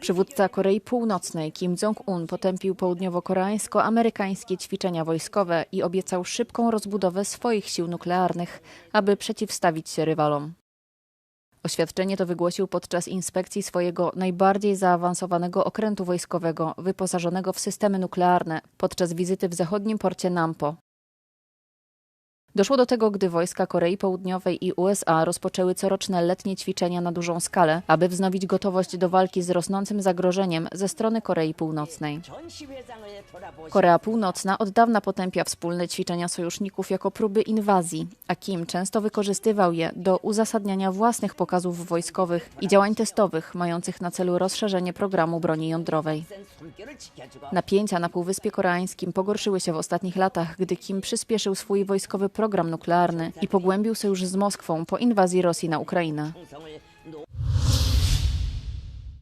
Przywódca Korei Północnej Kim Jong-un potępił południowo-koreańsko-amerykańskie ćwiczenia wojskowe i obiecał szybką rozbudowę swoich sił nuklearnych, aby przeciwstawić się rywalom. Oświadczenie to wygłosił podczas inspekcji swojego najbardziej zaawansowanego okrętu wojskowego, wyposażonego w systemy nuklearne, podczas wizyty w zachodnim porcie Nampo. Doszło do tego, gdy wojska Korei Południowej i USA rozpoczęły coroczne letnie ćwiczenia na dużą skalę, aby wznowić gotowość do walki z rosnącym zagrożeniem ze strony Korei Północnej. Korea Północna od dawna potępia wspólne ćwiczenia sojuszników jako próby inwazji, a Kim często wykorzystywał je do uzasadniania własnych pokazów wojskowych i działań testowych mających na celu rozszerzenie programu broni jądrowej. Napięcia na Półwyspie Koreańskim pogorszyły się w ostatnich latach, gdy Kim przyspieszył swój wojskowy program nuklearny i pogłębił sojusz z Moskwą po inwazji Rosji na Ukrainę.